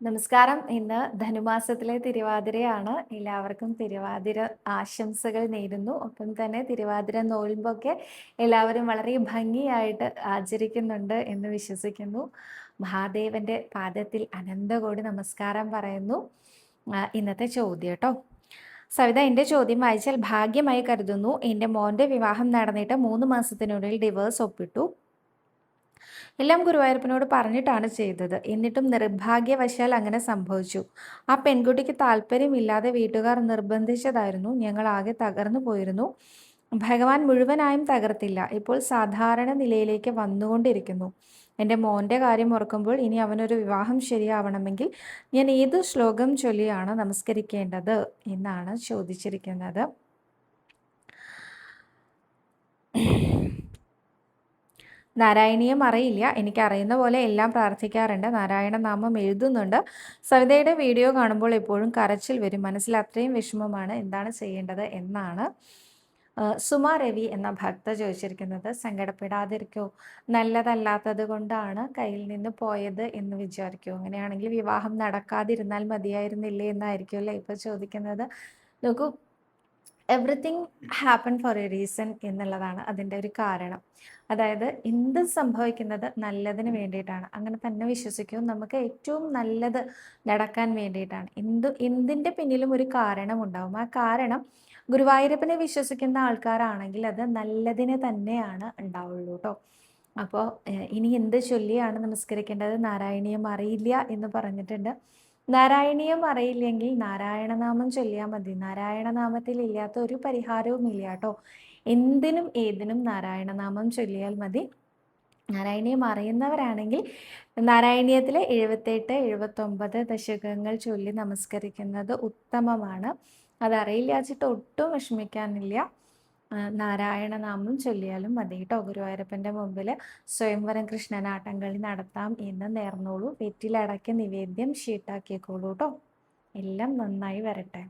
നമസ്കാരം. ഇന്ന് ധനുമാസത്തിലെ തിരുവാതിരയാണ്. എല്ലാവർക്കും തിരുവാതിര ആശംസകൾ നേരുന്നു. ഒപ്പം തന്നെ തിരുവാതിര നോൽമ്പൊക്കെ എല്ലാവരും വളരെ ഭംഗിയായിട്ട് ആചരിക്കുന്നുണ്ട് എന്ന് വിശ്വസിക്കുന്നു. മഹാദേവന്റെ പാദത്തിൽ അനന്തകോടി നമസ്കാരം പറയുന്നു. ഇന്നത്തെ ചോദ്യം കേട്ടോ. സവിത എന്റെ ചോദ്യം വായിച്ചാൽ ഭാഗ്യമായി കരുതുന്നു. എന്റെ മോന്റെ വിവാഹം നടന്നിട്ട് മൂന്ന് മാസത്തിനുള്ളിൽ ഡിവേഴ്സ് ഒപ്പിട്ടു. എല്ലാം ഗുരുവായൂരപ്പനോട് പറഞ്ഞിട്ടാണ് ചെയ്തത്. എന്നിട്ടും നിർഭാഗ്യവശാൽ അങ്ങനെ സംഭവിച്ചു. ആ പെൺകുട്ടിക്ക് താല്പര്യമില്ലാതെ വീട്ടുകാർ നിർബന്ധിച്ചതായിരുന്നു. ഞങ്ങൾ ആകെ തകർന്നു പോയിരുന്നു. ഭഗവാൻ മുഴുവനായും തകർത്തില്ല. ഇപ്പോൾ സാധാരണ നിലയിലേക്ക് വന്നുകൊണ്ടിരിക്കുന്നു. എന്റെ മോന്റെ കാര്യം ഓർക്കുമ്പോൾ ഇനി അവനൊരു വിവാഹം ശരിയാവണമെങ്കിൽ ഞാൻ ഏത് ശ്ലോകം ചൊല്ലിയാണ് നമസ്കരിക്കേണ്ടത്? എന്നാണ് ചോദിച്ചിരിക്കുന്നത്. നാരായണീയം അറിയില്ല. എനിക്ക് അറിയുന്ന പോലെ എല്ലാം പ്രാർത്ഥിക്കാറുണ്ട്. നാരായണ നാമം എഴുതുന്നുണ്ട്. സവിതയുടെ വീഡിയോ കാണുമ്പോൾ എപ്പോഴും കരച്ചിൽ വരും. മനസ്സിൽ അത്രയും വിഷമമാണ്. എന്താണ് ചെയ്യേണ്ടത് എന്നാണ് സുമ രവി എന്ന ഭക്ത ചോദിച്ചിരിക്കുന്നത്. സങ്കടപ്പെടാതിരിക്കോ. നല്ലതല്ലാത്തത് കൊണ്ടാണ് കയ്യിൽ നിന്ന് പോയത് എന്ന് വിചാരിക്കൂ. അങ്ങനെയാണെങ്കിൽ വിവാഹം നടക്കാതിരുന്നാൽ മതിയായിരുന്നില്ലേ എന്നായിരിക്കും അല്ലേ ഇപ്പോൾ ചോദിക്കുന്നത്. നോക്കൂ everything happen for a reason എന്നുള്ളതാണ് അതിന്റെ ഒരു കാരണം. അതായത് എന്ത് സംഭവിക്കുന്നത് നല്ലതിന് വേണ്ടിയിട്ടാണ്. അങ്ങനെ തന്നെ വിശ്വസിക്കും. നമുക്ക് ഏറ്റവും നല്ലത് നടക്കാൻ വേണ്ടിയിട്ടാണ്. എന്ത് എന്തിന്റെ പിന്നിലും ഒരു കാരണം ഉണ്ടാവും. ആ കാരണം ഗുരുവായൂരപ്പനെ വിശ്വസിക്കുന്ന ആൾക്കാരാണെങ്കിൽ അത് നല്ലതിനെ തന്നെയാണ് ഉണ്ടാവുള്ളൂ കേട്ടോ അപ്പോൾ ഇനി എന്ത് ചൊല്ലിയാണ് നമസ്കരിക്കേണ്ടത്? നാരായണീയം അറിയില്ല എന്ന് പറഞ്ഞിട്ടുണ്ട്. നാരായണീയം അറിയില്ലെങ്കിൽ നാരായണനാമം ചൊല്ലിയാൽ മതി. നാരായണനാമത്തിൽ ഇല്ലാത്ത ഒരു പരിഹാരവും ഇല്ല കേട്ടോ. എന്തിനും ഏതിനും നാരായണനാമം ചൊല്ലിയാൽ മതി. നാരായണീയം അറിയുന്നവരാണെങ്കിൽ നാരായണീയത്തിലെ എഴുപത്തെട്ട് എഴുപത്തൊമ്പത് ദശകങ്ങൾ ചൊല്ലി നമസ്കരിക്കുന്നത് ഉത്തമമാണ്. അതറിയില്ലാച്ചിട്ട് ഒട്ടും വിഷമിക്കാനില്ല. നാരായണനാമം ചൊല്ലിയാലും മതി കേട്ടോ. ഗുരുവായൂരപ്പന്റെ മുമ്പിൽ സ്വയംവരം കൃഷ്ണനാട്ടംകളി നടത്താം എന്ന് നേർന്നോളൂ. വെറ്റിലടക്കി നിവേദ്യം ഷീട്ടാക്കിയേക്കോളൂ കേട്ടോ. എല്ലാം നന്നായി വരട്ടെ.